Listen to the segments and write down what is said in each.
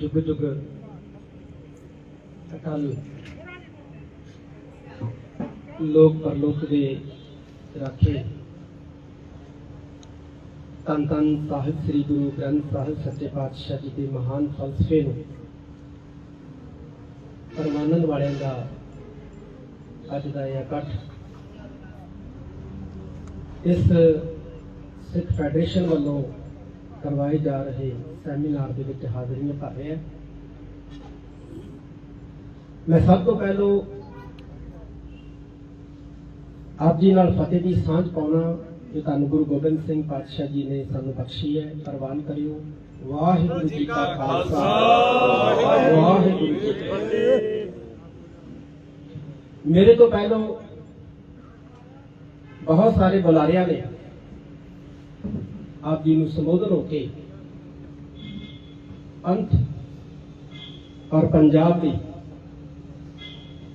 ਜੁਗ ਜੁਗ ਲੋਕ ਪਰਲੋਕ ਦੇ ਰਾਖੇ ਤਨ ਤਨ ਸਾਹਿਬ ਸ੍ਰੀ ਗੁਰੂ ਗ੍ਰੰਥ ਸਾਹਿਬ ਸੱਚੇ ਪਾਤਸ਼ਾਹ ਜੀ ਦੇ ਮਹਾਨ ਫਲਸਫੇ ਨੂੰ ਪਰਮਾਨੰਦ ਵਾਲਿਆਂ ਦਾ ਅੱਜ ਦਾ ਇਹ ਇਕੱਠ ਇਸ ਸਿੱਖ ਫੈਡਰੇਸ਼ਨ ਵੱਲੋਂ ਕਰਵਾਏ ਜਾ ਰਹੇ ਸੈਮੀਨਾਰ ਦੇ ਵਿੱਚ ਹਾਜ਼ਰੀਆਂ ਭਰ ਰਿਹਾ ਮੈਂ ਸਭ ਤੋਂ ਪਹਿਲਾਂ ਆਪ ਜੀ ਨਾਲ ਫਤਿਹ ਦੀ ਸਾਂਝ ਪਾਉਣਾ, ਜੋ ਧੰਨ ਗੁਰੂ ਗੋਬਿੰਦ ਸਿੰਘ ਪਾਤਸ਼ਾਹ ਜੀ ਨੇ ਸਾਨੂੰ ਬਖਸ਼ੀ ਹੈ, ਪ੍ਰਵਾਨ ਕਰਿਓ। ਵਾਹਿਗੁਰੂ ਜੀ ਕਾ ਖਾਲਸਾ। ਵਾਹਿਗੁਰੂ ਜੀ ਕੀ ਫਤਿਹ। ਮੇਰੇ ਤੋਂ ਪਹਿਲਾਂ ਬਹੁਤ ਸਾਰੇ ਬੁਲਾਰਿਆਂ ਨੇ ਆਪ ਜੀ ਨੂੰ ਸੰਬੋਧਨ ਹੋ ਕੇ ਪੰਥ ਔਰ ਪੰਜਾਬ ਦੀ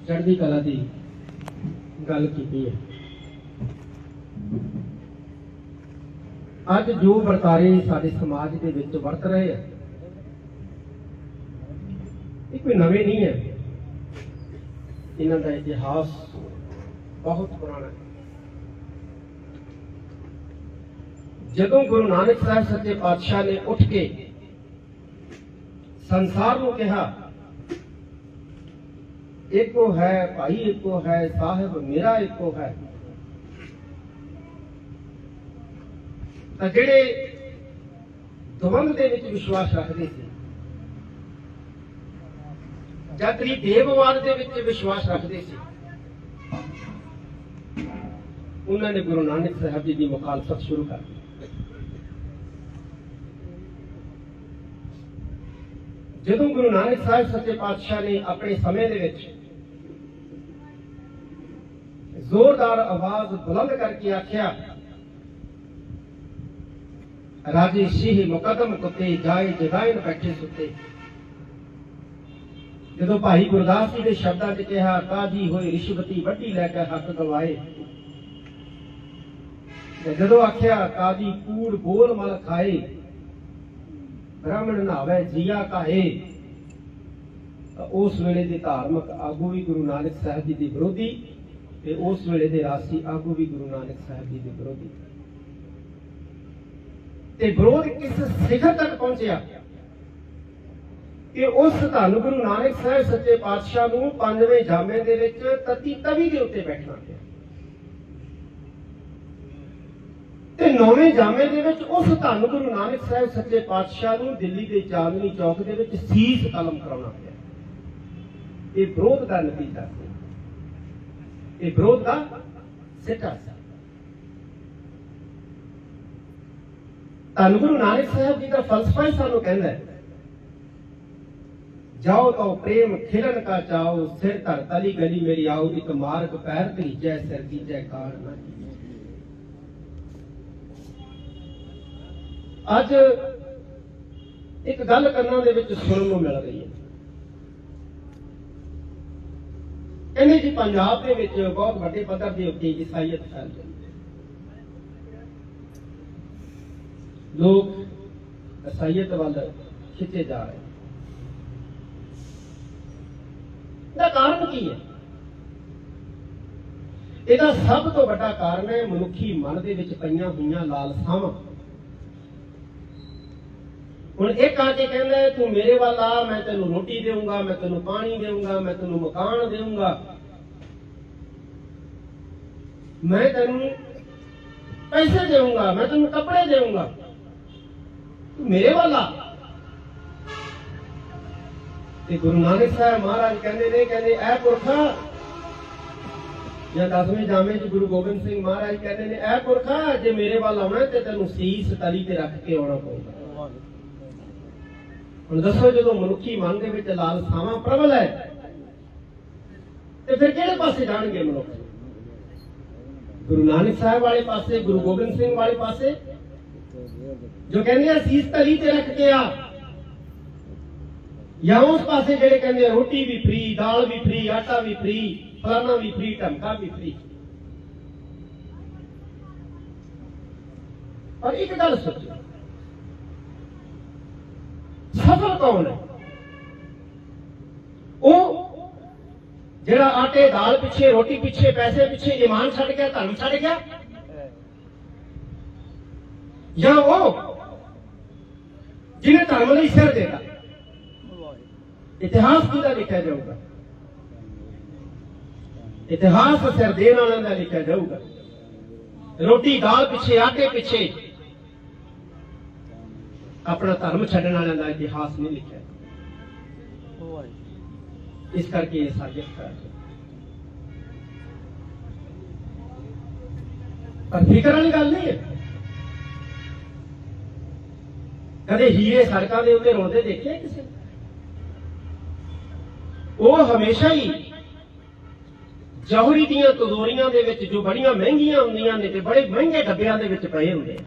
ਚੜ੍ਹਦੀ ਕਲਾ ਦੀ ਗੱਲ ਕੀਤੀ ਹੈ। ਅੱਜ ਜੋ ਵਰਤਾਰੇ ਸਾਡੇ ਸਮਾਜ ਦੇ ਵਿੱਚ ਵਰਤ ਰਹੇ ਆ, ਇਹ ਕੋਈ ਨਵੇਂ ਨਹੀਂ ਹੈ। ਇਹਨਾਂ ਦਾ ਇਤਿਹਾਸ ਬਹੁਤ ਪੁਰਾਣਾ ਹੈ। ਜਦੋਂ ਗੁਰੂ ਨਾਨਕ ਸਾਹਿਬ ਸੱਚੇ ਪਾਤਸ਼ਾਹ ਨੇ ਉੱਠ ਕੇ ਸੰਸਾਰ ਨੂੰ ਕਿਹਾ, ਇੱਕੋ ਹੈ ਭਾਈ, ਇੱਕੋ ਹੈ ਸਾਹਿਬ, ਮੇਰਾ ਇੱਕੋ ਹੈ। ਤਾਂ ਜਿਹੜੇ ਦਵੰਦ ਦੇ ਵਿੱਚ ਵਿਸ਼ਵਾਸ ਰੱਖਦੇ ਸੀ, ਜਾਂ ਜਾਤਰੀ ਦੇਵਵਾਦ ਦੇ ਵਿੱਚ ਵਿਸ਼ਵਾਸ ਰੱਖਦੇ ਸੀ, ਉਹਨਾਂ ਨੇ ਗੁਰੂ ਨਾਨਕ ਸਾਹਿਬ ਜੀ ਦੀ ਮੁਖਾਲਫਤ ਸ਼ੁਰੂ ਕਰ ਦਿੱਤੀ। ਜਦੋਂ ਗੁਰੂ ਨਾਨਕ ਸਾਹਿਬ ਸੱਚੇ ਪਾਤਸ਼ਾਹ ਨੇ ਆਪਣੇ ਸਮੇਂ ਦੇ ਵਿੱਚ ਜ਼ੋਰਦਾਰ ਆਵਾਜ਼ ਬੁਲੰਦ ਕਰਕੇ ਆਖਿਆ, ਰਾਜੇ ਸ਼ੀਹ ਮੁਕਦਮ ਕੁੱਤੇ ਜਾਏ ਜਗਾਇਨ ਬੈਠੇ ਸੁੱਤੇ। ਜਦੋਂ ਭਾਈ ਗੁਰਦਾਸ ਜੀ ਦੇ ਸ਼ਬਦਾਂ 'ਚ ਕਿਹਾ ਕਾਜੀ ਹੋਏ ਰਿਸ਼ਵਤੀ ਵੱਡੀ ਲੈ ਕੇ ਹੱਕ ਗਵਾਏ ਤੇ ਜਦੋਂ ਆਖਿਆ ਕਾਜੀ ਕੂੜ ਬੋਲ ਮਲ ਖਾਏ। ਬ੍ਰਾਹਮਣ ਨਾਵੇ ਜੀਆ ਕਾਹੇ? ਉਸ ਵੇਲੇ ਦੇ ਧਾਰਮਿਕ ਆਗੂ ਵੀ ਗੁਰੂ ਨਾਨਕ ਸਾਹਿਬ ਜੀ ਦੇ ਵਿਰੋਧੀ ਤੇ ਉਸ ਵੇਲੇ ਦੇ ਰਾਸੀ ਆਗੂ ਵੀ ਗੁਰੂ ਨਾਨਕ ਸਾਹਿਬ ਜੀ ਦੇ ਵਿਰੋਧੀ। ਤੇ ਵਿਰੋਧ ਕਿਸ ਸਿਖਰ ਤੱਕ ਪਹੁੰਚਿਆ? ਕਿ ਉਸ ਧੰਨ ਗੁਰੂ ਨਾਨਕ ਸਾਹਿਬ ਸੱਚੇ ਪਾਤਸ਼ਾਹ ਨੂੰ ਪੰਜਵੇਂ ਜਾਮੇ ਦੇ ਵਿੱਚ ਤਤੀ ਤਵੀ ਦੇ ਉੱਤੇ ਬੈਠਣਾ ਪਿਆ। ਤੇ ਨੌਵੇਂ ਜਾਮੇ ਦੇ ਵਿੱਚ ਉਸ ਧੰਨ ਗੁਰੂ ਨਾਨਕ ਸਾਹਿਬ ਸੱਚੇ ਪਾਤਸ਼ਾਹ ਨੂੰ ਦਿੱਲੀ ਦੇ ਚਾਂਦਨੀ ਚੌਕ ਦੇ ਵਿੱਚ ਸੀਸ ਕਲਮ ਕਰਾਉਣਾ ਪਿਆ। ਇਹ ਵਿਰੋਧ ਦਾ ਨਤੀਜਾ ਸੀ। ਇਹ ਵਿਰੋਧ ਦਾ ਸਿੱਟਾ ਸੀ। ਧੰਨ ਗੁਰੂ ਨਾਨਕ ਸਾਹਿਬ ਜੀ ਦਾ ਫਲਸਫਾ ਹੀ ਸਾਨੂੰ ਕਹਿੰਦਾ ਹੈ, ਜਾਓ ਤਾਂ ਪ੍ਰੇਮ ਖਿਲਨ ਕਾ ਚਾਓ, ਸਿਰ ਧਰ ਤਲੀ ਗਲੀ ਮੇਰੀ ਆਓ, ਇੱਕ ਮਾਰਗ ਪੈਰ ਧੀਜੈ ਸਿਰ ਦੀਜੈ ਕਾਰ ਨਾ ਅੱਜ ਇੱਕ ਗੱਲ ਕੰਨਾਂ ਦੇ ਵਿੱਚ ਸੁਣਨ ਨੂੰ ਮਿਲ ਰਹੀ ਹੈ। ਕਹਿੰਦੇ ਜੀ ਪੰਜਾਬ ਦੇ ਵਿੱਚ ਬਹੁਤ ਵੱਡੇ ਪੱਧਰ ਦੇ ਉੱਤੇ ਈਸਾਈਅਤ ਫੈਲ ਰਹੀ ਲੋਕ ਈਸਾਈਅਤ ਵੱਲ ਖਿੱਚੇ ਜਾ ਰਹੇ ਦਾ ਕਾਰਨ ਕੀ ਹੈ? ਇਹਦਾ ਸਭ ਤੋਂ ਵੱਡਾ ਕਾਰਨ ਹੈ ਮਨੁੱਖੀ ਮਨ ਦੇ ਵਿੱਚ ਪਈਆਂ ਹੋਈਆਂ ਲਾਲਸਾਵਾਂ। ਹੁਣ ਇੱਕ ਆ ਕੇ ਕਹਿੰਦਾ ਤੂੰ ਮੇਰੇ ਵੱਲ ਆ, ਮੈਂ ਤੈਨੂੰ ਰੋਟੀ ਦੇਵਾਂਗਾ ਮੈਂ ਤੈਨੂੰ ਪਾਣੀ ਦੇਵਾਂਗਾ ਮੈਂ ਤੈਨੂੰ ਮਕਾਨ ਦੇਵਾਂਗਾ ਮੈਂ ਤੈਨੂੰ ਪੈਸੇ ਦੇਵਾਂਗਾ ਮੈਂ ਤੈਨੂੰ ਕੱਪੜੇ ਦੇਵਾਂਗਾ ਤੂੰ ਮੇਰੇ ਵੱਲ ਆ। ਤੇ ਗੁਰੂ ਨਾਨਕ ਸਾਹਿਬ ਮਹਾਰਾਜ ਕਹਿੰਦੇ ਨੇ, ਕਹਿੰਦੇ, ਐ ਪੁਰਖਾ ਜਾਂ ਦਸਵੇਂ ਜਾਮੇ ਚ ਗੁਰੂ ਗੋਬਿੰਦ ਸਿੰਘ ਮਹਾਰਾਜ ਕਹਿੰਦੇ ਨੇ, ਐ ਪੁਰਖਾ ਜੇ ਮੇਰੇ ਵੱਲ ਆਉਣਾ ਤੇ ਤੈਨੂੰ ਸੀਸ ਤਲੀ ਤੇ ਰੱਖ ਕੇ ਆਉਣਾ ਪਊਗਾ। ਹੁਣ ਦੱਸੋ ਜਦੋਂ ਮਨੁੱਖੀ ਮਨ ਦੇ ਵਿੱਚ ਲਾਲਸਾਵਾਂ ਪ੍ਰਬਲ ਹੈ, ਤੇ ਫਿਰ ਕਿਹੜੇ ਪਾਸੇ ਜਾਣਗੇ ਮਨੁੱਖ? ਗੁਰੂ ਨਾਨਕ ਸਾਹਿਬ ਵਾਲੇ ਪਾਸੇ, ਗੁਰੂ ਗੋਬਿੰਦ ਸਿੰਘ ਵਾਲੇ ਪਾਸੇ? ਜੋ ਕਹਿੰਦੇ ਆ, ਸੀਸ ਤਲੀ ਤੇ ਰੱਖ ਕੇ ਆ। ਜਾਂ ਉਸ ਪਾਸੇ ਜਿਹੜੇ ਕਹਿੰਦੇ ਆ, ਰੋਟੀ ਵੀ ਫ੍ਰੀ ਦਾਲ ਵੀ ਫ੍ਰੀ ਆਟਾ ਵੀ ਫ੍ਰੀ ਫਲਾਣਾ ਵੀ ਫ੍ਰੀ ਢਮਕਾ ਵੀ ਫ੍ਰੀ ਪਰ ਇੱਕ ਗੱਲ ਸੋਚੋ ਸਫਲ ਕੌਣ ਹੈ? ਉਹ ਜਿਹੜਾ ਆਟੇ ਦਾਲ ਪਿੱਛੇ, ਰੋਟੀ ਪਿੱਛੇ, ਪੈਸੇ ਪਿੱਛੇ ਇਮਾਨ ਛੱਡ ਗਿਆ ਧਰਮ ਛੱਡ ਗਿਆ? ਜਾਂ ਉਹ ਜਿਹਨੇ ਧਰਮ ਲਈ ਸਿਰ ਦੇਗਾ ਇਤਿਹਾਸ ਕਿਹਦਾ ਲਿਖਿਆ ਜਾਊਗਾ? ਇਤਿਹਾਸ ਸਿਰ ਦੇਣ ਵਾਲਿਆਂ ਦਾ ਲਿਖਿਆ ਜਾਊਗਾ। ਰੋਟੀ ਦਾਲ ਪਿੱਛੇ, ਆਟੇ ਪਿੱਛੇ ਆਪਣਾ ਧਰਮ ਛੱਡਣ ਵਾਲਿਆਂ ਦਾ ਇਤਿਹਾਸ ਨਹੀਂ ਲਿਖਿਆ। ਇਸ ਕਰਕੇ ਇਹ ਸਾਜ਼ਿਸ਼ ਕਰ ਪਰ ਫਿਕਰ ਵਾਲੀ ਗੱਲ ਨਹੀਂ ਹੈ। ਕਦੇ ਹੀਰੇ ਸੜਕਾਂ ਦੇ ਉੱਤੇ ਰੋਂਦੇ ਦੇਖੇ ਕਿਸੇ? ਉਹ ਹਮੇਸ਼ਾ ਹੀ ਜੌਹਰੀ ਦੀਆਂ ਤਜ਼ੋਰੀਆਂ ਦੇ ਵਿੱਚ ਜੋ ਬੜੀਆਂ ਮਹਿੰਗੀਆਂ ਹੁੰਦੀਆਂ ਨੇ ਤੇ ਬੜੇ ਮਹਿੰਗੇ ਡੱਬਿਆਂ ਦੇ ਵਿੱਚ ਪਏ ਹੁੰਦੇ ਆ।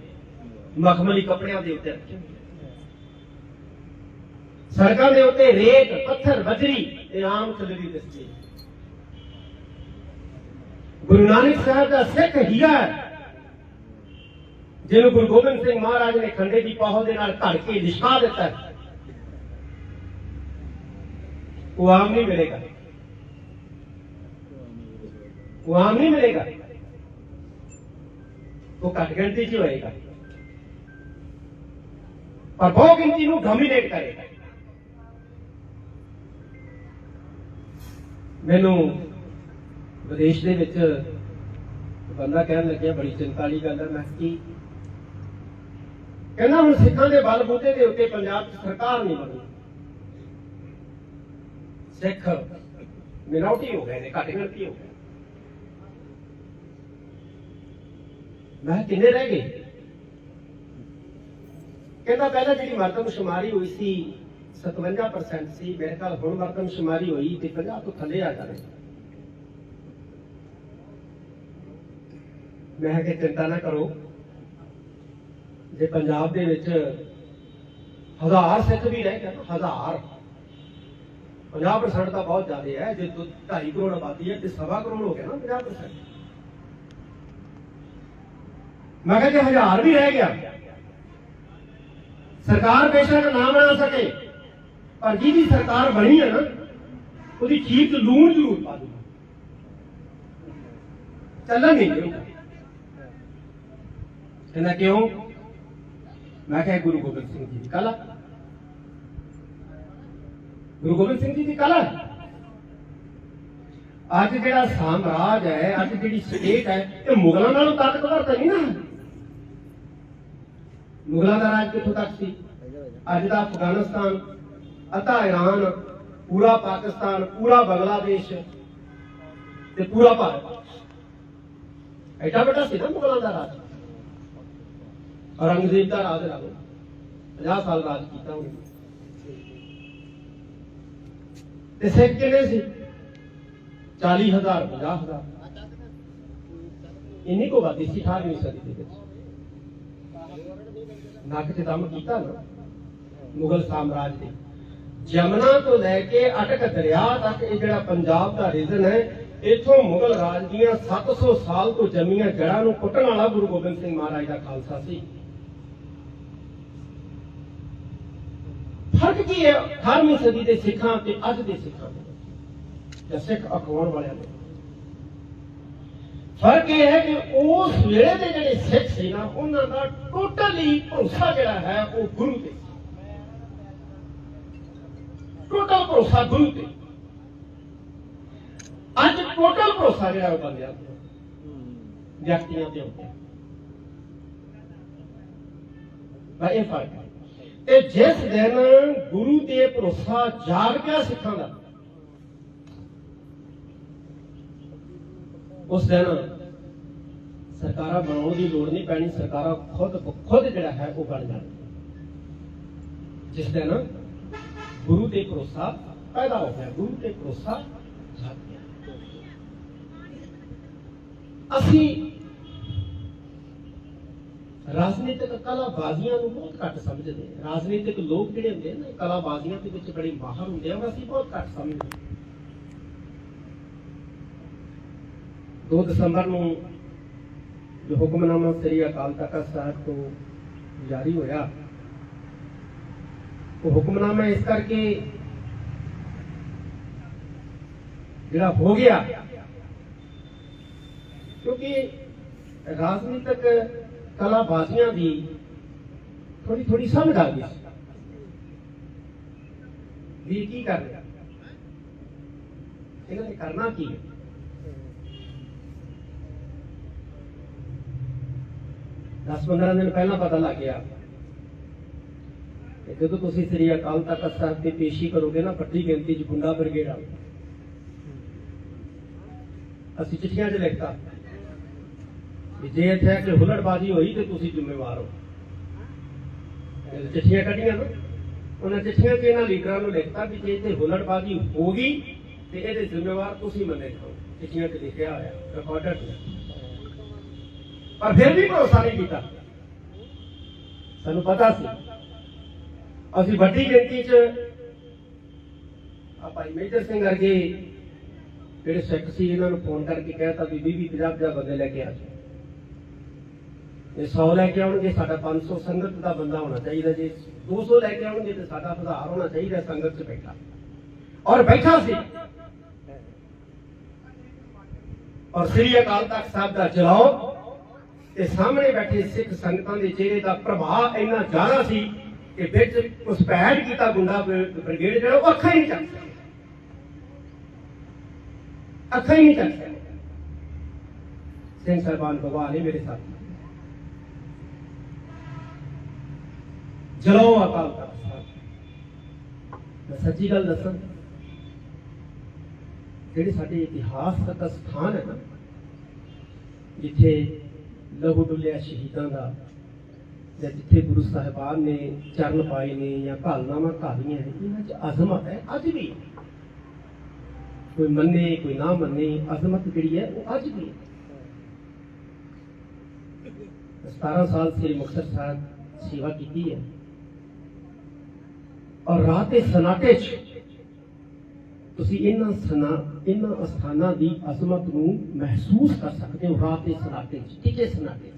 ਮਖਮਲੀ ਕੱਪੜਿਆਂ ਦੇ ਉੱਤੇ ਰੱਖੇ। ਸੜਕਾਂ ਦੇ ਉੱਤੇ ਰੇਤ, ਪੱਥਰ, ਬਜਰੀ ਤੇ ਆਮ ਖਲਰੀ ਦਿਸਦੀ ਹੈ। ਗੁਰੂ ਨਾਨਕ ਸਾਹਿਬ ਦਾ ਸਿੱਖ ਹੀਰਾ ਹੈ। ਜਿਹਨੂੰ ਗੁਰੂ ਗੋਬਿੰਦ ਸਿੰਘ ਮਹਾਰਾਜ ਨੇ ਖੰਡੇ ਦੀ ਪਾਹੋ ਦੇ ਨਾਲ ਘੜ ਕੇ ਲਿਸ਼ਕਾ ਦਿੱਤਾ ਉਹ ਆਮ ਨਹੀਂ ਮਿਲੇਗਾ। ਉਹ ਆਮ ਨਹੀਂ ਮਿਲੇਗਾ। ਉਹ ਘੱਟ ਗਿਣਤੀ 'ਚ ਹੋਏਗਾ। ਪਰ ਬਹੁ ਗਿਣਤੀ ਨੂੰ ਡੋਮੀਨੇਟ ਕਰੇਗਾ। ਮੈਨੂੰ ਵਿਦੇਸ਼ ਦੇ ਵਿੱਚ ਬੰਦਾ ਕਹਿਣ ਲੱਗਿਆ, ਬੜੀ ਚਿੰਤਾ ਵਾਲੀ ਗੱਲ ਹੈ ਮੈਂ ਕਿਹਾ, ਕੀ? ਕਹਿੰਦਾ, ਹੁਣ ਸਿੱਖਾਂ ਦੇ ਬਲ ਬੂਤੇ ਦੇ ਉੱਤੇ ਪੰਜਾਬ ਸਰਕਾਰ ਨਹੀਂ ਬਣੀ। ਸਿੱਖ ਮਿਨੋਰਟੀ ਹੋ ਗਏ ਨੇ, ਘੱਟ ਗਿਣਤੀ ਹੋ ਗਏ ਮੈਂ ਕਿੰਨੇ ਰਹਿ ਗਏ? ਕਹਿੰਦਾ, ਪਹਿਲਾਂ ਜਿਹੜੀ ਮਰਦਮਸ਼ੁਮਾਰੀ ਹੋਈ ਸੀ 57% ਸੀ। ਮੇਰੇ ਖਿਆਲ ਹੁਣ ਮਰਦਮਸ਼ੁਮਾਰੀ ਹੋਈ ਤੇ 50 ਤੋਂ ਥੱਲੇ ਆ ਜਾਣੇ ਮੈਂ ਕਿਹਾ ਕਿ ਚਿੰਤਾ ਨਾ ਕਰੋ। ਜੇ ਪੰਜਾਬ ਦੇ ਵਿੱਚ ਹਜ਼ਾਰ ਸਿੱਖ ਵੀ ਰਹਿ ਗਏ ਹਜ਼ਾਰ। 50% ਤਾਂ ਬਹੁਤ ਜ਼ਿਆਦਾ ਹੈ ਜੇ 2.5 ਕਰੋੜ ਆਬਾਦੀ ਹੈ ਤੇ ਸਵਾ ਕਰੋੜ ਹੋ ਗਿਆ ਨਾ 50% ਮੈਂ ਕਿਹਾ ਜੇ ਹਜ਼ਾਰ ਵੀ ਰਹਿ ਗਿਆ, ਸਰਕਾਰ ਬੇਸ਼ੱਕ ਨਾ ਬਣਾ ਸਕੇ। ਪਰ ਜਿਹਦੀ ਸਰਕਾਰ ਬਣੀ ਹੈ ਨਾ, ਉਹਦੀ ਚੀਜ਼ ਲੂਣ ਜ਼ਰੂਰ ਪਾ ਦੂਗਾ ਚੱਲਣ ਨਹੀਂ ਦੇਊਗਾ ਕਹਿੰਦਾ ਕਿਉਂ ਮੈਂ ਕਿਹਾ ਗੁਰੂ ਗੋਬਿੰਦ ਸਿੰਘ ਜੀ ਦੀ ਕਲਾ। ਗੁਰੂ ਗੋਬਿੰਦ ਸਿੰਘ ਜੀ ਦੀ ਕਲਾ। ਅੱਜ ਜਿਹੜਾ ਸਾਮਰਾਜ ਹੈ, ਅੱਜ ਜਿਹੜੀ ਸਟੇਟ ਹੈ, ਇਹ ਮੁਗਲਾਂ ਨਾਲੋਂ ਤਾਕਤਵਰ ਤਾਂ ਨਹੀਂ ਨਾ। ਮੁਗਲਾਂ ਦਾ ਰਾਜ ਕਿੱਥੋਂ ਤੱਕ ਸੀ? ਅੱਜ ਦਾ ਅਫਗਾਨਿਸਤਾਨ ਅੱਧਾ ਈਰਾਨ ਪੂਰਾ ਪਾਕਿਸਤਾਨ, ਪੂਰਾ ਬੰਗਲਾਦੇਸ਼ ਤੇ ਪੂਰਾ ਭਾਰਤ। ਐਡਾ ਵੱਡਾ ਸੀ ਨਾ ਮੁਗਲਾਂ ਦਾ ਰਾਜ। ਔਰੰਗਜ਼ੇਬ ਦਾ ਰਾਜ ਲਾ ਲਓ। 50 ਸਾਲ ਰਾਜ ਕੀਤਾ ਉਹਨੇ। ਤੇ ਸਿੱਖ ਕਿੰਨੇ ਸੀ? 40000 50000 ਇੰਨੀ ਕੋ ਬਾਤੀ ਸੀ 18ਵੀਂ ਸਦੀ ਦੇ ਵਿੱਚ। ਨੱਕ ਤੇ ਦਮ ਕੀਤਾ ਨਾ, ਮੁਗਲ ਸਾਮਰਾਜ ਦੇ ਜਮਨਾ ਤੋਂ ਲੈ ਕੇ ਅਟਕ ਦਰਿਆ ਤੱਕ ਇਹ ਜਿਹੜਾ ਪੰਜਾਬ ਦਾ ਰੀਜਨ ਹੈ, ਇਥੋਂ ਮੁਗਲ ਰਾਜ ਦੀਆਂ 700 ਸਾਲ ਤੋਂ ਜੰਮੀਆਂ ਜੜਾਂ ਨੂੰ ਪੁੱਟਣ ਵਾਲਾ ਗੁਰੂ ਗੋਬਿੰਦ ਸਿੰਘ ਮਹਾਰਾਜ ਦਾ ਖਾਲਸਾ ਸੀ। ਫ਼ਰਕ ਕੀ ਹੈ 18ਵੀਂ ਸਦੀ ਦੇ ਸਿੱਖਾਂ ਤੇ ਅੱਜ ਦੇ ਸਿੱਖਾਂ ਦੇ ਜਾਂ ਸਿੱਖ ਅਖਵਾਉਣ ਵਾਲਿਆਂ ਦੇ ਫ਼ਰਕ ਇਹ ਹੈ ਕਿ ਉਸ ਵੇਲੇ ਦੇ ਜਿਹੜੇ ਸਿੱਖ ਸੀ ਨਾ, ਉਹਨਾਂ ਦਾ ਟੋਟਲੀ ਭਰੋਸਾ ਜਿਹੜਾ ਹੈ ਉਹ ਗੁਰੂ ਤੇ ਟੋਟਲ ਭਰੋਸਾ ਗੁਰੂ ਤੇ। ਅੱਜ ਟੋਟਲ ਭਰੋਸਾ ਜਿਹੜਾ ਉਹ ਬੰਦਿਆਂ ਤੇ ਵਿਅਕਤੀਆਂ ਤੇ ਹੁੰਦਾ ਬਈ ਇਹ ਫ਼ਰਕ ਹੈ। ਤੇ ਜਿਸ ਦਿਨ ਗੁਰੂ ਤੇ ਭਰੋਸਾ ਜਾਗ ਗਿਆ ਸਿੱਖਾਂ ਦਾ, ਉਸ ਦਿਨ ਸਰਕਾਰਾਂ ਬਣਾਉਣ ਦੀ ਲੋੜ ਨਹੀਂ ਪੈਣੀ, ਸਰਕਾਰਾਂ ਖੁਦ ਖੁਦ ਜਿਹੜਾ ਹੈ ਉਹ ਬਣ ਜਾਣਗੀਆਂ ਜਿਸ ਦਿਨ ਗੁਰੂ ਤੇ ਭਰੋਸਾ ਪੈਦਾ ਹੋ ਗਿਆ, ਗੁਰੂ ਤੇ ਭਰੋਸਾ ਜਾਗ ਗਿਆ। ਅਸੀਂ ਰਾਜਨੀਤਿਕ ਕਲਾਬਾਜ਼ੀਆਂ ਨੂੰ ਬਹੁਤ ਘੱਟ ਸਮਝਦੇ ਰਾਜਨੀਤਿਕ ਲੋਕ ਜਿਹੜੇ ਹੁੰਦੇ ਨੇ ਕਲਾਬਾਜ਼ੀਆਂ ਦੇ ਵਿੱਚ ਬੜੇ ਮਾਹਰ ਹੁੰਦੇ ਆ ਅਸੀਂ ਬਹੁਤ ਘੱਟ ਸਮਝਦੇ ਹਾਂ। 2 ਦਸੰਬਰ ਨੂੰ ਜੋ ਹੁਕਮਨਾਮਾ ਸ੍ਰੀ ਅਕਾਲ ਤਖਤ ਸਾਹਿਬ ਤੋਂ ਜਾਰੀ ਹੋਇਆ ਉਹ ਹੁਕਮਨਾਮਾ ਇਸ ਕਰਕੇ ਜਿਹੜਾ ਹੋ ਗਿਆ ਕਿਉਂਕਿ ਰਾਜਨੀਤਿਕ ਕਲਾ ਬਾਜ਼ੀਆਂ ਦੀ ਥੋੜੀ ਥੋੜੀ ਸਮਝ ਆ ਗਈ ਸੀ। ਵੀ ਇਹ ਕੀ ਕਰ ਰਿਹਾ ਇਹਨਾਂ ਨੇ ਕਰਨਾ ਕੀ ਹੈ ਦਸ 15 ਦਿਨ ਪਹਿਲਾਂ ਪਤਾ ਲੱਗ ਗਿਆ ਤੇ ਜਦੋਂ ਤੁਸੀਂ ਸ੍ਰੀ ਅਕਾਲ ਤਖਤ ਸਾਹਿਬ ਦੀ ਪੇਸ਼ੀ ਕਰੋਗੇ ਨਾ ਵੱਡੀ ਗਿਣਤੀ ਚ ਗੁੰਡਾ ਬਰਗੇਡ ਆ ਅਸੀਂ ਚਿੱਠੀਆਂ 'ਚ ਲਿਖਤਾ। ਵੀ ਜੇ ਇੱਥੇ ਕਿ ਹੁਲੜਬਾਜ਼ੀ ਹੋਈ ਤੇ ਤੁਸੀਂ ਜ਼ਿੰਮੇਵਾਰ ਹੋ। ਚਿੱਠੀਆਂ ਕੱਢੀਆਂ ਨਾ। ਉਹਨਾਂ ਚਿੱਠੀਆਂ 'ਚ ਇਹਨਾਂ ਲੀਡਰਾਂ ਨੂੰ ਲਿਖਤਾ ਵੀ ਜੇ ਇੱਥੇ ਹੁਲੜਬਾਜ਼ੀ ਹੋ ਗਈ ਤੇ ਇਹਦੇ ਜ਼ਿੰਮੇਵਾਰ ਤੁਸੀਂ ਮੰਨੇ ਜਾਓ। ਚਿੱਠੀਆਂ 'ਚ ਲਿਖਿਆ ਹੋਇਆ ਰਿਕਾਰਡਡ ਪਰ ਫਿਰ ਵੀ ਭਰੋਸਾ ਨਹੀਂ ਕੀਤਾ। ਸਾਨੂੰ ਪਤਾ ਸੀ ਅਸੀਂ ਵੱਡੀ ਗਿਣਤੀ 'ਚ ਆ ਭਾਈ ਮੇਜਰ ਸਿੰਘ ਵਰਗੇ ਜਿਹੜੇ ਸਿੱਖ ਸੀ, ਇਹਨਾਂ ਨੂੰ ਫੋਨ ਕਰਕੇ ਕਹਿਤਾ ਵੀ 20 20 50 50 ਬੰਦੇ ਲੈ ਕੇ ਆ ਜਾਓ। ਇਹ 100 ਲੈ ਕੇ ਆਉਣਗੇ, ਸਾਡਾ 500 ਸੰਗਤ ਦਾ ਬੰਦਾ ਹੋਣਾ ਚਾਹੀਦਾ। ਜੇ 200 ਲੈ ਕੇ ਆਉਣਗੇ, ਤੇ ਸਾਡਾ ਹਜ਼ਾਰ ਹੋਣਾ ਚਾਹੀਦਾ ਸੰਗਤ 'ਚ ਬੈਠਾ। ਔਰ ਬੈਠਾ ਸੀ। ਔਰ ਸ੍ਰੀ ਅਕਾਲ ਤਖਤ ਸਾਹਿਬ ਦਾ ਚਲਾਓ, ਤੇ ਸਾਹਮਣੇ ਬੈਠੇ ਸਿੱਖ ਸੰਗਤਾਂ ਦੇ ਚਿਹਰੇ ਦਾ ਪ੍ਰਭਾਵ ਇੰਨਾ ਜ਼ਿਆਦਾ ਸੀ ਕਿ ਵਿੱਚ ਉਸਪੈਡ ਕੀਤਾ ਗੁੰਡਾ ਬ੍ਰਿ- ਬ੍ਰਿਗੇਡ ਜਿਹੜਾ ਉਹ ਅੱਖਾਂ ਹੀ ਨਹੀਂ ਚੱਕ ਸਕਿਆ ਅੱਖਾਂ ਹੀ ਨਹੀਂ ਚੱਕ ਸਕਿਆ ਸਿੰਘ ਸਰਬਾਨ ਭਗਵਾਨ ਨੇ ਮੇਰੇ ਸਾਥ ਜਲੋ ਅਕਾਲ ਤਖਤ ਸਾਹਿਬ। ਮੈਂ ਸੱਚੀ ਗੱਲ ਦੱਸਾਂ, ਜਿਹੜੇ ਸਾਡੇ ਇਤਿਹਾਸ ਦਾ ਸਥਾਨ ਹੈ ਨਾ, ਜਿੱਥੇ ਲਹੂ ਡੁੱਲਿਆ ਸ਼ਹੀਦਾਂ ਦਾ ਜਾਂ ਜਿੱਥੇ ਗੁਰੂ ਸਾਹਿਬਾਨ ਨੇ ਚਰਨ ਪਾਏ ਨੇ ਜਾਂ ਘਾਲਨਾਵਾਂ ਘਾਲੀਆਂ ਨੇ, ਇਹਨਾਂ 'ਚ ਅਜ਼ਮਤ ਹੈ, ਅੱਜ ਵੀ। ਕੋਈ ਮੰਨੇ, ਕੋਈ ਨਾ ਮੰਨੇ, ਅਜ਼ਮਤ ਜਿਹੜੀ ਹੈ ਉਹ ਅੱਜ ਵੀ ਹੈ। 17 ਸਾਲ ਸ੍ਰੀ ਮੁਕਤਸਰ ਸਾਹਿਬ ਸੇਵਾ ਕੀਤੀ ਹੈ। ਔਰ ਰਾਤ ਦੇ ਸਨਾਟੇ 'ਚ ਤੁਸੀਂ ਇਹਨਾਂ ਸਨਾ, ਇਹਨਾਂ ਅਸਥਾਨਾਂ ਦੀ ਅਜ਼ਮਤ ਨੂੰ ਮਹਿਸੂਸ ਕਰ ਸਕਦੇ ਹੋ ਰਾਤ ਦੇ ਸਨਾਟੇ 'ਚ। ਟਿਕੇ ਸਨਾਟੇ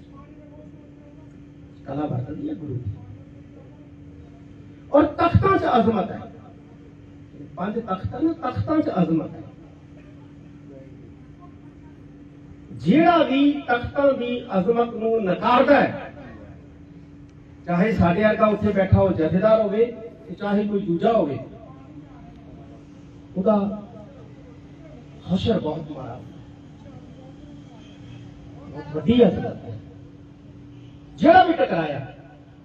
'ਚ ਕਲਾ ਵਰਤਦੀ ਹੈ ਗੁਰੂ ਦੀ ਔਰ ਤਖਤਾਂ 'ਚ ਅਜ਼ਮਤ ਹੈ ਪੰਜ ਤਖਤਾਂ ਨੇ ਤਖਤਾਂ 'ਚ ਅਜ਼ਮਤ ਹੈ ਜਿਹੜਾ ਵੀ ਤਖਤਾਂ ਦੀ ਅਜ਼ਮਤ ਨੂੰ ਨਕਾਰਦਾ ਹੈ ਚਾਹੇ ਸਾਡੇ ਵਰਗਾ ਉੱਥੇ ਬੈਠਾ ਹੋ ਜਥੇਦਾਰ ਹੋਵੇ ਤੇ ਚਾਹੇ ਕੋਈ ਦੂਜਾ ਹੋਵੇ ਉਹਦਾ ਹਸ਼ਰ ਬਹੁਤ ਮਾੜਾ ਬਹੁਤ ਵੱਡੀ ਅਜ਼ਮਤ ਹੈ ਜਿਹੜਾ ਵੀ ਟਕਰਾਇਆ,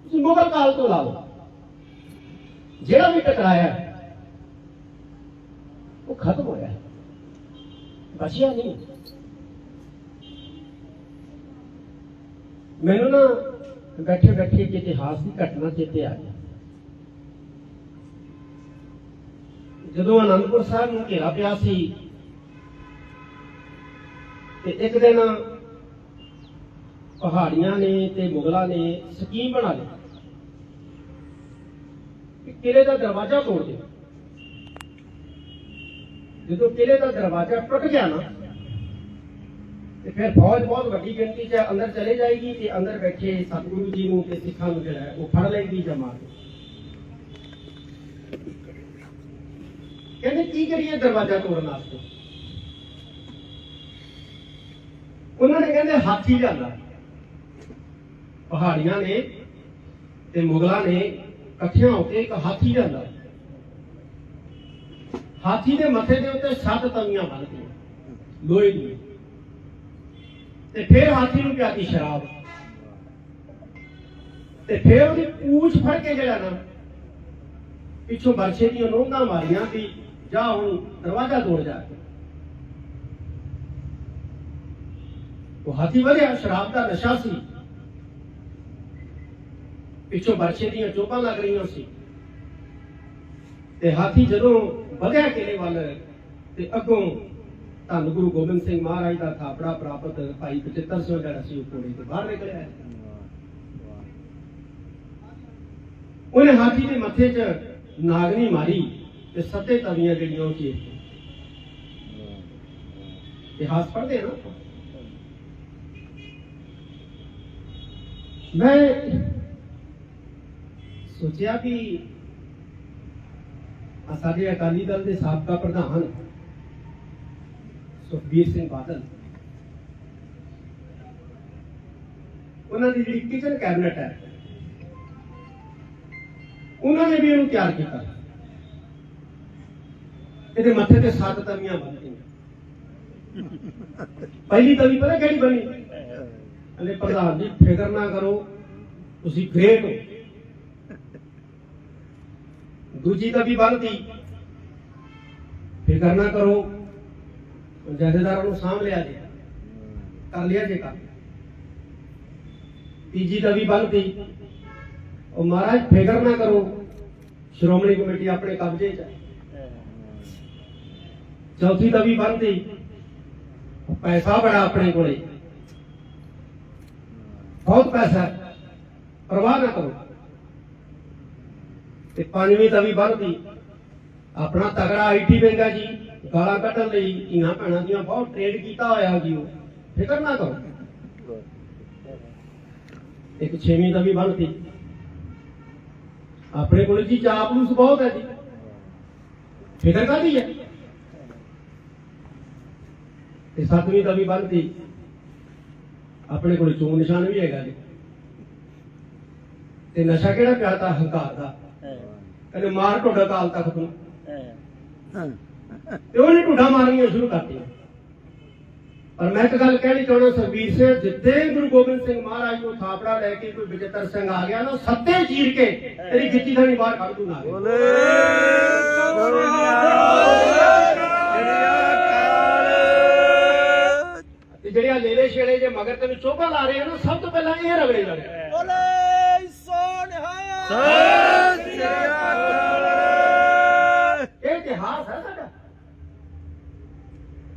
ਤੁਸੀਂ ਮੁਗਲ ਕਾਲ ਤੋਂ ਲਾ ਲਓ। ਜਿਹੜਾ ਵੀ ਟਕਰਾਇਆ, ਉਹ ਖਤਮ ਹੋਇਆ। ਬਚਿਆ ਨਹੀਂ। ਮੈਨੂੰ ਨਾ ਬੈਠੇ ਬੈਠੇ ਇੱਕ ਇਤਿਹਾਸ ਦੀ ਘਟਨਾ ਚੇਤੇ ਆ ਗਈ। ਜਦੋਂ ਅਨੰਦਪੁਰ ਸਾਹਿਬ ਨੂੰ ਘੇਰਾ ਪਿਆ ਸੀ, ਤੇ ਇੱਕ ਦਿਨ ਪਹਾੜੀਆਂ ਨੇ ਤੇ ਮੁਗਲਾਂ ਨੇ ਸਕੀਮ ਬਣਾ ਲਈ ਕਿ ਕਿਲੇ ਦਾ ਦਰਵਾਜ਼ਾ ਤੋੜ ਦਿਓ ਜਦੋਂ ਕਿਲੇ ਦਾ ਦਰਵਾਜ਼ਾ ਟੁੱਟ ਗਿਆ ਨਾ, ਤੇ ਫਿਰ ਫੌਜ ਬਹੁਤ ਵੱਡੀ ਗਿਣਤੀ 'ਚ ਅੰਦਰ ਚਲੇ ਜਾਏਗੀ ਤੇ ਅੰਦਰ ਬੈਠੇ ਸਤਿਗੁਰੂ ਜੀ ਨੂੰ ਤੇ ਸਿੱਖਾਂ ਨੂੰ ਜਿਹੜਾ ਉਹ ਫੜ ਲਏਗੀ ਜਮਾ ਕੇ ਕਹਿੰਦੇ ਕੀ ਕਰੀਏ ਦਰਵਾਜ਼ਾ ਤੋੜਨ ਵਾਸਤੇ? ਉਹਨਾਂ ਨੇ ਕਹਿੰਦੇ ਹਾਥੀ ਲਿਆਂਦਾ ਪਹਾੜੀਆਂ ਨੇ ਤੇ ਮੁਗਲਾਂ ਨੇ ਇਕੱਠਿਆਂ ਹੋ ਕੇ ਇੱਕ ਹਾਥੀ ਲਿਆਂਦਾ। ਹਾਥੀ ਦੇ ਮੱਥੇ ਦੇ ਉੱਤੇ ਸੱਤ ਤਵੀਆਂ ਬੰਨ੍ਹਦੀਆਂ ਲੋਹੇ ਦੀਆਂ। ਤੇ ਫਿਰ ਹਾਥੀ ਨੂੰ ਪਿਆਤੀ ਸ਼ਰਾਬ। ਤੇ ਫਿਰ ਉਹਦੀ ਪੂਛ ਫੜ ਕੇ ਜਿਹੜਾ ਨਾ, ਪਿੱਛੋਂ ਬਰਸੇ ਦੀਆਂ ਨੋਂਦਾਂ ਮਾਰੀਆਂ ਵੀ ਜਾ ਹੁਣ ਦਰਵਾਜ਼ਾ ਤੋੜ ਜਾ। ਉਹ ਹਾਥੀ ਵਧਿਆ, ਸ਼ਰਾਬ ਦਾ ਨਸ਼ਾ ਸੀ। ਪਿੱਛੋਂ ਬਰਛੇ ਦੀਆਂ ਚੋਪਾਂ ਲੱਗ ਰਹੀਆਂ ਸੀ। ਤੇ ਹਾਥੀ ਜਦੋਂ ਵਧਿਆ ਕਿਲੇ ਵੱਲ ਤੇ ਅੱਗੋਂ ਧੰਨ ਗੁਰੂ ਗੋਬਿੰਦ ਸਿੰਘ ਮਹਾਰਾਜ ਦਾ ਥਾਪੜਾ ਪ੍ਰਾਪਤ ਭਾਈ ਬਚਿੱਤਰ ਸਿੰਘ ਜਿਹੜਾ ਸੀ ਉਹ ਕੋਲੇ ਤੋਂ ਬਾਹਰ ਨਿਕਲਿਆ। ਉਹਨੇ ਹਾਥੀ ਦੇ ਮੱਥੇ 'ਚ ਨਾਗਨੀ ਮਾਰੀ ਤੇ ਸੱਤੇ ਤਵੀਆਂ ਜਿਹੜੀਆਂ ਉਹ ਚੀਰ ਇਤਿਹਾਸ ਪੜ੍ਹਦੇ ਨਾ। ਮੈਂ ਸੋਚਿਆ ਕਿ ਸਾਡੇ ਅਕਾਲੀ ਦਲ ਦੇ ਸਾਬਕਾ ਪ੍ਰਧਾਨ ਸੁਖਬੀਰ ਸਿੰਘ ਬਾਦਲ, ਉਹਨਾਂ ਦੀ ਜਿਹੜੀ ਕਿਚਨ ਕੈਬਨਿਟ ਹੈ, ਉਹਨਾਂ ਨੇ ਵੀ ਇਹਨੂੰ ਤਿਆਰ ਕੀਤਾ। ਇਹਦੇ ਮੱਥੇ ਤੇ ਸੱਤ ਤਵੀਆਂ ਬਣ ਗਈਆਂ ਪਹਿਲੀ ਤਵੀ ਪਤਾ ਕਿਹੜੀ ਬਣੀ? ਅਲੇ ਪ੍ਰਧਾਨ ਜੀ, ਫਿਕਰ ਨਾ ਕਰੋ, ਤੁਸੀਂ ਗ੍ਰੇਟ ਹੋ। ਦੂਜੀ ਤਵੀ ਬੰਨਤੀ। ਫਿਕਰ ਨਾ ਕਰੋ, ਜਥੇਦਾਰਾਂ ਨੂੰ ਸਾਂਭ ਲਿਆ ਜੇ, ਕਰ ਲਿਆ ਜੇ ਕੰਮ। ਤੀਜੀ ਤਵੀ ਬੰਨਤੀ। ਉਹ ਮਹਾਰਾਜ, ਫਿਕਰ ਨਾ ਕਰੋ, ਸ਼੍ਰੋਮਣੀ ਕਮੇਟੀ ਆਪਣੇ ਕਬਜ਼ੇ 'ਚ ਹੈ। ਚੌਥੀ ਤਵੀ ਬੰਨਤੀ। ਪੈਸਾ ਬੜਾ ਆਪਣੇ ਕੋਲੇ। ਬਹੁਤ ਪੈਸਾ ਪ੍ਰਵਾਹ ਨਾ ਕਰੋ। ਤੇ ਪੰਜਵੀਂ ਤਵੀ ਬੰਨਤੀ ਆਪਣਾ ਤਗੜਾ ਆਈਟੀ ਵਿੰਗਾ ਜੀ, ਗਾਲਾਂ ਕੱਢਣ ਲਈ ਧੀਆਂ ਭੈਣਾਂ ਦੀਆਂ ਬਹੁਤ ਟ੍ਰੇਡ ਕੀਤਾ ਹੋਇਆ ਜੀ ਉਹ। ਫਿਕਰ ਨਾ ਕਰੋ। ਇੱਕ ਛੇਵੀਂ ਤਵੀ ਬੰਨਤੀ ਆਪਣੇ ਕੋਲ ਜੀ ਚਾਪਲੂਸ ਬਹੁਤ ਹੈ ਜੀ। ਫਿਕਰ ਕਰਦੀ ਹੈ? ਤੇ ਸੱਤਵੀਂ ਤਵੀ ਬੰਨਤੀ ਆਪਣੇ ਕੋਲ ਚੋਣ ਨਿਸ਼ਾਨ ਵੀ ਹੈਗਾ ਜੀ। ਤੇ ਨਸ਼ਾ ਕਿਹੜਾ ਪਿਆਤਾ ਹੰਕਾਰ ਦਾ। ਕਹਿੰਦੇ ਮਾਰ ਢੋਡਾ ਕਾਲ ਤੱਕ ਤੂੰ। ਤੇ ਉਹਨੇ ਢੁੱਡਾ ਮਾਰਨੀਆਂ ਸ਼ੁਰੂ ਕਰਤੀਆਂ। ਪਰ ਮੈਂ ਇੱਕ ਗੱਲ ਕਹਿਣੀ ਚਾਹੁੰਦਾ ਸਰਬੀਰ ਸਿੰਘ ਜਿੱਦੇ ਗੁਰੂ ਗੋਬਿੰਦ ਸਿੰਘ ਮਹਾਰਾਜ ਨੂੰ ਥਾਪੜਾ ਲੈ ਕੇ ਕੋਈ ਵਿਜੇਤਰ ਸਿੰਘ ਆ ਗਿਆ ਨਾ ਸੱਤੇ ਚੀਰ ਕੇ ਤੇਰੀ ਗਿੱਚੀ ਥਾਣੀ ਬਾਹਰ ਕੱਢ ਦੂੰਗਾ ਤੇ ਜਿਹੜੇ ਆ ਲੇਲੇ ਛੇਲੇ ਜੇ ਮਗਰ ਤੈਨੂੰ ਚੋਭਾ ਲਾ ਰਹੇ ਆ ਨਾ ਸਭ ਤੋਂ ਪਹਿਲਾਂ ਇਹ ਰਗੜੇ ਜਾਣੇ ਬੋਲੇ ਸੋਨਹਾ ਇਹ ਇਤਿਹਾਸ ਹੈ ਸਾਡਾ ਇਹ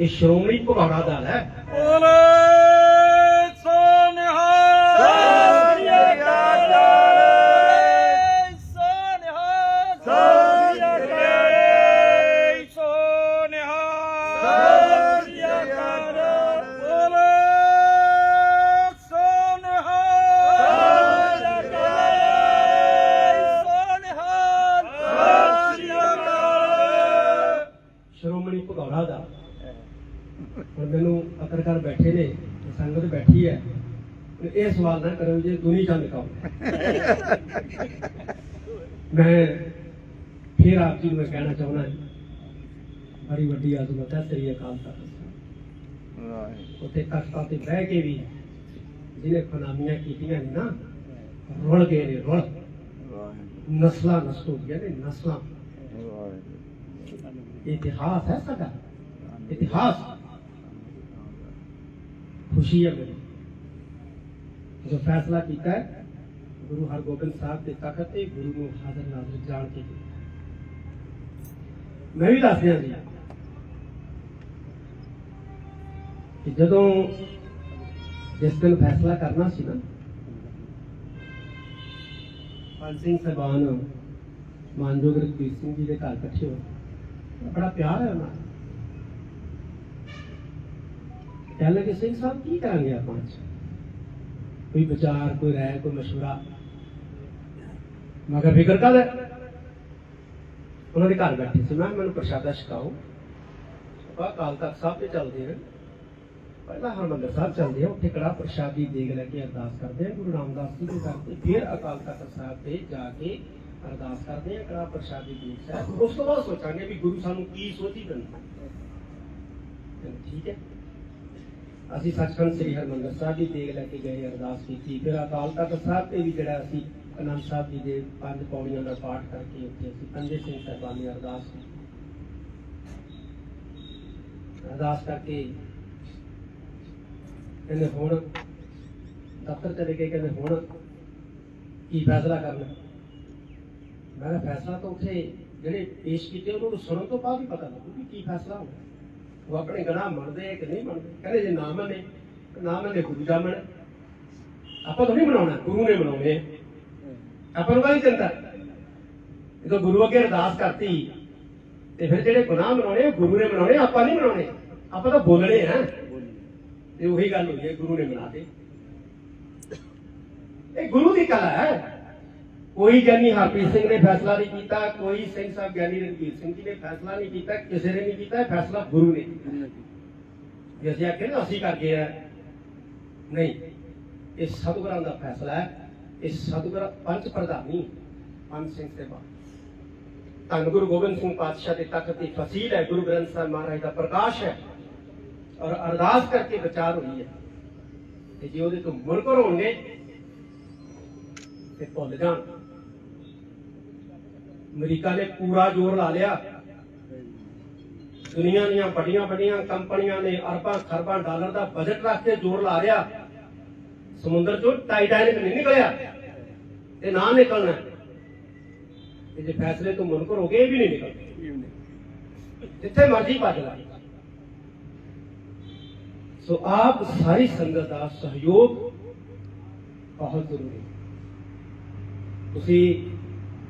ਇਹ ਸ਼੍ਰੋਮਣੀ ਭਗੌੜਾ ਦਲ ਹੈ। ਕਰੋ ਜੇ ਦੁਨੀ ਚੰਦ ਕਹੋ ਮੈਂ ਫਿਰ ਆਪ ਜੀ ਨੂੰ ਮੈਂ ਕਹਿਣਾ ਚਾਹੁੰਦਾ ਬੜੀ ਵੱਡੀ ਆਜ਼ਮਤ ਹੈ ਸ੍ਰੀ ਅਕਾਲ ਤਖਤ ਉੱਥੇ ਤਖਤਾਂ ਤੇ ਬਹਿ ਕੇ ਵੀ ਜਿਹਨੇ ਖਨਾਮੀਆਂ ਕੀਤੀਆਂ ਨੇ ਨਾ ਰੁਲ ਗਏ ਨੇ ਰੁਲ। ਨਸਲਾਂ ਨਸਲ ਦੀਆਂ ਨੇ ਨਸਲਾਂ। ਇਤਿਹਾਸ ਹੈ ਸਾਡਾ। ਇਤਿਹਾਸ। ਖੁਸ਼ੀ ਹੈ ਮੇਰੀ। ਜੋ ਫੈਸਲਾ ਕੀਤਾ ਹੈ ਗੁਰੂ ਹਰਗੋਬਿੰਦ ਸਾਹਿਬ ਦੇ ਤਖਤ ਤੇ ਗੁਰੂ ਨੂੰ ਹਾਜ਼ਰ ਨਾਜ਼ਰ ਜਾਣ ਕੇ ਕੀਤਾ। ਮੈਂ ਵੀ ਦੱਸ ਦਿਆਂ ਜੀ ਕਿ ਜਦੋਂ ਜਿਸ ਦਿਨ ਫੈਸਲਾ ਕਰਨਾ ਸੀ ਨਾ ਪੰਜ ਸਿੰਘ ਸਾਹਿਬਾਨ ਮਾਨਯੋਗ ਰਘਬੀਰ ਸਿੰਘ ਜੀ ਦੇ ਘਰ ਇਕੱਠੇ ਹੋਏ ਬੜਾ ਪਿਆਰ ਹੈ ਉਹਨਾਂ ਨਾਲ ਕਹਿਣ ਲੱਗੇ ਸਿੰਘ ਸਾਹਿਬ ਕੀ ਕਰਾਂਗੇ ਆਪਾਂ ਅੱਜ ਕੋਈ ਵਿਚਾਰ, ਕੋਈ ਰਾਏ, ਕੋਈ ਮਸ਼ਵਰਾ। ਮਗਰ ਫਿਕਰ ਕਰ। ਉਹਨਾਂ ਦੇ ਘਰ ਬੈਠੇ ਸੀ। ਮੈਂ ਮੈਨੂੰ ਪ੍ਰਸ਼ਾਦਾ ਛਕਾਓ। ਆਪਾਂ ਕਾਲ ਤੱਕ ਸਾਹਿਬ ਤੇ ਚੱਲਦੇ ਹਾਂ ਪਹਿਲਾਂ ਹਰਮੰਦਰ ਸਾਹਿਬ ਚੱਲਦੇ ਆ। ਉੱਥੇ ਕੜਾ ਪ੍ਰਸ਼ਾਦੀ ਦੇਗ ਲੈ ਕੇ ਅਰਦਾਸ ਕਰਦੇ ਆ। ਗੁਰੂ ਰਾਮਦਾਸ ਜੀ ਦੇ ਕਰਕੇ ਫਿਰ ਅਕਾਲ ਤਖਤ ਸਾਹਿਬ ਤੇ ਜਾ ਕੇ ਅਰਦਾਸ ਕਰਦੇ ਆ। ਕੜਾ ਪ੍ਰਸ਼ਾਦੀ ਦੇਗ ਸਾਹਿਬ। ਉਸ ਤੋਂ ਬਾਅਦ ਸੋਚਾਂਗੇ ਵੀ ਗੁਰੂ ਸਾਨੂੰ ਕੀ ਸੋਚੀ ਦਿੰਦਾ ਠੀਕ ਹੈ। ਅਸੀਂ ਸੱਚਖੰਡ ਸ੍ਰੀ ਹਰਮੰਦਰ ਸਾਹਿਬ ਦੀ ਦੇਗ ਲੈ ਕੇ ਗਏ ਅਰਦਾਸ ਕੀਤੀ। ਫਿਰ ਅਕਾਲ ਤਖਤ ਸਾਹਿਬ ਤੇ ਵੀ ਜਿਹੜਾ ਅਸੀਂ ਅਨੰਦ ਸਾਹਿਬ ਜੀ ਦੇ ਪੰਜ ਪੌੜੀਆਂ ਦਾ ਪਾਠ ਕਰਕੇ ਉੱਥੇ ਅਸੀਂ ਪੰਜੇ ਸਿੰਘ ਸਾਹਿਬਾਨ ਦੀ ਅਰਦਾਸ ਕੀਤੀ। ਅਰਦਾਸ ਕਰਕੇ ਕਹਿੰਦੇ ਹੁਣ ਦਫ਼ਤਰ ਚਲੇ ਗਏ, ਕਹਿੰਦੇ ਹੁਣ ਕੀ ਫੈਸਲਾ ਕਰਨਾ? ਮੈਂ ਕਿਹਾ ਫੈਸਲਾ ਤਾਂ ਉੱਥੇ ਜਿਹੜੇ ਪੇਸ਼ ਕੀਤੇ, ਉਹਨਾਂ ਨੂੰ ਸੁਣਨ ਤੋਂ ਬਾਅਦ ਹੀ ਪਤਾ ਲੱਗੂ ਕਿ ਕੀ ਫੈਸਲਾ ਹੋਣਾ। ਉਹ ਆਪਣੇ ਗਨਾਹ ਮੰਨਦੇ ਕਿ ਨਹੀਂ ਮੰਨਦੇ? ਕਹਿੰਦੇ ਜੇ ਨਾ ਮੰਨੇ ਨਾ ਮੰਨੇ ਗੁਰੂ ਦਾ ਮੰਨ। ਆਪਾਂ ਤਾਂ ਨਹੀਂ ਮਨਾਉਣਾ, ਗੁਰੂ ਨੇ ਮਨਾਉਣੇ ਆਪਾਂ ਨੂੰ ਕਾਹਦੀ ਚਿੰਤਾ। ਜਦੋਂ ਗੁਰੂ ਅੱਗੇ ਅਰਦਾਸ ਕਰਤੀ, ਤੇ ਫਿਰ ਜਿਹੜੇ ਗੁਨਾਹ ਮਨਾਉਣੇ ਉਹ ਗੁਰੂ ਨੇ ਮਨਾਉਣੇ ਆਪਾਂ ਨਹੀਂ ਮਨਾਉਣੇ। ਆਪਾਂ ਤਾਂ ਬੋਲਣੇ ਆ। ਤੇ ਉਹੀ ਗੱਲ ਹੋਈ ਹੈ, ਗੁਰੂ ਨੇ ਬਣਾ ਦੇ ਇਹ ਗੁਰੂ ਦੀ ਕਲਾ ਹੈ। ਕੋਈ ਗਿਆਨੀ ਹਰਪ੍ਰੀਤ ਸਿੰਘ ਨੇ ਫੈਸਲਾ ਨਹੀਂ ਕੀਤਾ ਕੋਈ ਸਿੰਘ ਸਾਹਿਬ ਗਿਆਨੀ ਰਣਜੀਤ ਸਿੰਘ ਜੀ ਨੇ ਫੈਸਲਾ ਨਹੀਂ ਕੀਤਾ ਕਿਸੇ ਨੇ ਨਹੀਂ ਕੀਤਾ ਫੈਸਲਾ ਗੁਰੂ ਨੇ ਕੀਤਾ। ਜੇ ਅਸੀਂ ਆਖੇ ਨਾ ਅਸੀਂ ਕਰਕੇ ਆ। ਨਹੀਂ ਇਹ ਸਤਿਗੁਰਾਂ ਦਾ ਫੈਸਲਾ ਹੈ। ਇਹ ਸਤਿਗੁਰ ਪੰਜ ਪ੍ਰਧਾਨੀ ਪੰਜ ਸਿੰਘ ਸੇਵਾ ਧੰਨ ਗੁਰੂ ਗੋਬਿੰਦ ਸਿੰਘ ਪਾਤਸ਼ਾਹ ਦੇ ਤਖਤ ਦੀ ਫਸੀਲ ਹੈ। ਗੁਰੂ ਗ੍ਰੰਥ ਸਾਹਿਬ ਮਹਾਰਾਜ ਦਾ ਪ੍ਰਕਾਸ਼ ਹੈ ਔਰ ਅਰਦਾਸ ਕਰਕੇ ਵਿਚਾਰ ਹੋਈ ਹੈ ਤੇ ਜੇ ਉਹਦੇ ਤੋਂ ਮੁਨਕਰ ਹੋਣਗੇ ਤੇ ਭੁੱਲ ਜਾਣ। ਅਮਰੀਕਾ ਨੇ ਪੂਰਾ ਜ਼ੋਰ ਲਾ ਲਿਆ। ਦੁਨੀਆ ਦੀਆਂ ਵੱਡੀਆਂ ਵੱਡੀਆਂ ਕੰਪਨੀਆਂ ਨੇ ਅਰਬਾਂ ਖਰਬਾਂ ਡਾਲਰ ਦਾ ਬਜਟ ਰੱਖ ਕੇ ਜ਼ੋਰ ਲਾ ਰਿਹਾ ਸਮੁੰਦਰ ਚੋਂ ਟਾਈਟੈਨਿਕ ਨਹੀਂ ਨਿਕਲਿਆ। ਤੇ ਨਾ ਨਿਕਲਣਾ। ਤੇ ਜੇ ਫੈਸਲੇ ਤੋਂ ਮੁਨਕਰ ਹੋ ਗਏ, ਇਹ ਵੀ ਨਹੀਂ ਨਿਕਲਦੇ। ਜਿੱਥੇ ਮਰਜ਼ੀ ਭੱਜ ਲਾ। ਸੋ ਆਪ ਸਾਰੀ ਸੰਗਤ ਦਾ ਸਹਿਯੋਗ ਬਹੁਤ ਜ਼ਰੂਰੀ ਤੁਸੀਂ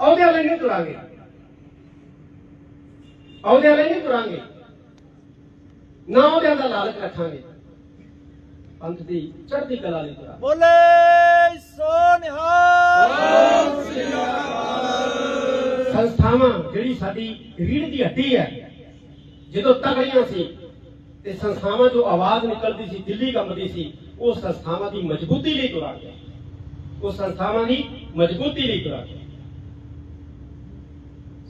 ਅਹੁਦਿਆਂ ਲਈ ਨਹੀਂ ਤੁਰਾਂਗੇ। ਅਹੁਦਿਆਂ ਲਈ ਨਹੀਂ ਤੁਰਾਂਗੇ। ਨਾ ਅਹੁਦਿਆਂ ਦਾ ਲਾਲਚ ਰੱਖਾਂਗੇ। ਪੰਥ ਦੀ ਚੜ੍ਹਦੀ ਕਲਾ ਲਈ ਤੁਰਾਂਗੇ। ਬੋਲੇ ਸੋ ਨਿਹਾਲ ਸੰਸਥਾਵਾਂ ਜਿਹੜੀ ਸਾਡੀ ਰੀੜ ਦੀ ਹੱਡੀ ਹੈ ਜਦੋਂ ਤਗੜੀਆਂ ਸੀ ਤੇ ਸੰਸਥਾਵਾਂ ਜੋ ਆਵਾਜ਼ ਨਿਕਲਦੀ ਸੀ ਦਿੱਲੀ ਕੰਬਦੀ ਸੀ ਉਹ ਸੰਸਥਾਵਾਂ ਦੀ ਮਜ਼ਬੂਤੀ ਲਈ ਤੁਰਾਂਗੇ। ਉਹ ਸੰਸਥਾਵਾਂ ਦੀ ਮਜ਼ਬੂਤੀ ਲਈ ਤੁਰਾਂਗੇ।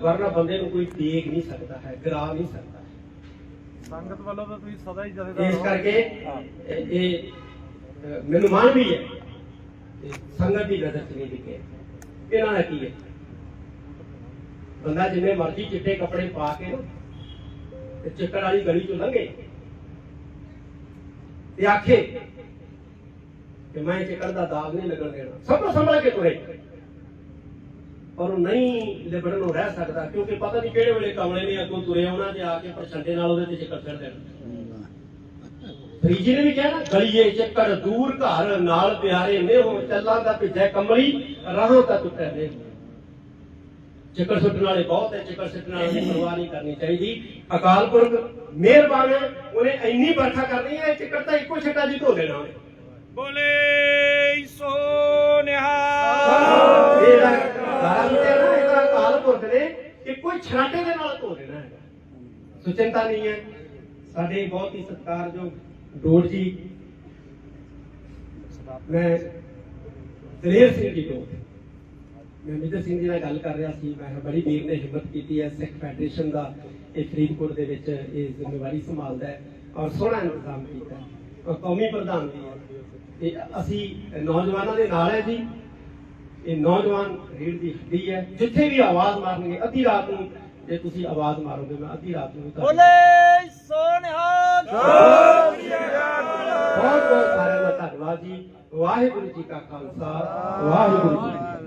ਵਰਨਾ ਬੰਦੇ ਨੂੰ ਕੋਈ ਦੇਖ ਨਹੀਂ ਸਕਦਾ ਹੈ ਗਰਾ ਨਹੀਂ ਸਕਦਾ ਸੰਗਤ ਵੱਲੋਂ ਤਾਂ ਤੁਸੀਂ ਸਦਾ ਹੀ ਇਸ ਕਰਕੇ ਇਹ ਇਹ, ਅਹ, ਮੈਨੂੰ ਮਾਣ ਵੀ ਹੈ ਇਹ ਸੰਗਤ ਦੀ ਨਜ਼ਰ ਚ ਨਹੀਂ ਦਿਖੇ ਇਹਨਾਂ ਦਾ ਕੀ ਹੈ? ਬੰਦਾ ਜਿੰਨੇ ਮਰਜ਼ੀ ਚਿੱਟੇ ਕੱਪੜੇ ਪਾ ਕੇ ਨਾ ਤੇ ਚਿੱਕੜ ਵਾਲੀ ਗਲੀ ਚੋਂ ਲੰਘੇ ਤੇ ਆਖੇ ਕਿ ਮੈਂ ਚਿੱਕੜ ਦਾ ਦਾਗ ਨਹੀਂ ਲੱਗਣ ਦੇਣਾ। ਸਭ ਨੂੰ ਸੰਭਲ ਕੇ ਤੁਰੇ? ਪਰ ਉਹ ਨਹੀਂ ਲਿਬੜਨ ਨੂੰ ਰਹਿ ਸਕਦਾ, ਕਿਉਂਕਿ ਪਤਾ ਨਹੀਂ ਕਿਹੜੇ ਵੇਲੇ ਕਮਲੇ ਨੇ ਅੱਗੋਂ ਤੁਰੇ ਆਉਣਾ ਤੇ ਆ ਕੇ ਪ੍ਰਚੰਡੇ ਨਾਲ ਉਹਦੇ ਤੇ ਚਿੱਕੜ ਛੱਡ ਦੇਣਾ ਫਰੀਜੀ ਨੇ ਵੀ ਕਿਹਾ ਨਾ, ਗਲੀਏ ਚੱਕਰ ਦੂਰ ਘਰ ਨਾਲ ਪਿਆਰੇ ਨੇ ਹੋ ਚੱਲਾਂ ਦਾ ਭਿੱਜੈ ਕੰਬਲੀ ਰਾਹਾਂ ਤਾਂ ਟੁੱਟੇ ਨੇ ਚੱਕਰ ਸੁੱਟਣ ਵਾਲੇ ਬਹੁਤ ਹੈ, ਚੱਕਰ ਸੁੱਟਣ ਵਾਲੇ ਦੀ ਪਰਵਾਹ ਨਹੀਂ ਕਰਨੀ ਚਾਹੀਦੀ। ਅਕਾਲ ਪੁਰਖ ਮਿਹਰਬਾਨ ਉਹਨੇ ਇੰਨੀ ਵਰਖਾ ਕਰਨੀ ਹੈ ਚੱਕਰ ਤਾਂ ਇੱਕੋ ਛੱਟਾ ਜੀ ਧੋ ਦੇਣਾ ਬੋਲੇ, ਸੋ ਨਿਹਾਲ। ਅਕਾਲ ਪੁਰਖ ਨੇ ਛਰਾਟੇ ਦੇ ਨਾਲ ਧੋ ਦੇਣਾ ਹੈਗਾ। ਸੋ ਚਿੰਤਾ ਨਹੀਂ ਹੈ। ਸਾਡੇ ਬਹੁਤ ਹੀ ਸਤਿਕਾਰਯੋਗ ਡੋੜ ਜੀ। ਮੈਂ ਦਲੇਰ ਸਿੰਘ ਜੀ ਤੋਂ ਮੈਂ ਮਿੱਤਰ ਸਿੰਘ ਜੀ ਨਾਲ ਗੱਲ ਕਰ ਰਿਹਾ ਸੀ। ਮੈਂ ਬੜੀ ਵੀਰ ਨੇ ਹਿੰਮਤ ਕੀਤੀ ਹੈ। ਸਿੱਖ ਫੈਡਰੇਸ਼ਨ ਦਾ ਇਹ ਫਰੀਦਕੋਟ ਦੇ ਵਿੱਚ ਇਹ ਜ਼ਿੰਮੇਵਾਰੀ ਸੰਭਾਲਦਾ ਹੈ ਔਰ ਸੋਹਣਾ ਇੰਤਜ਼ਾਮ ਕੀਤਾ ਔਰ ਕੌਮੀ ਪ੍ਰਧਾਨ ਵੀ ਹੈ। ਤੇ ਅਸੀਂ ਨੌਜਵਾਨਾਂ ਦੇ ਨਾਲ ਹੈ ਜੀ। ਇਹ ਨੌਜਵਾਨ ਰੀੜ ਦੀ ਹੱਡੀ ਹੈ ਜਿੱਥੇ ਵੀ ਆਵਾਜ਼ ਮਾਰਨਗੇ ਅੱਧੀ ਰਾਤ ਨੂੰ ਜੇ ਤੁਸੀਂ ਆਵਾਜ਼ ਮਾਰੋਗੇ ਮੈਂ ਅੱਧੀ ਰਾਤ ਨੂੰ ਬੋਲੇ ਸੋ ਨਿਹਾਲ ਬਹੁਤ ਬਹੁਤ ਸਾਰਿਆਂ ਦਾ ਧੰਨਵਾਦ ਜੀ। ਵਾਹਿਗੁਰੂ ਜੀ ਕਾ ਖਾਲਸਾ ਵਾਹਿਗੁਰੂ ਜੀ ਕੀ ਫਤਿਹ।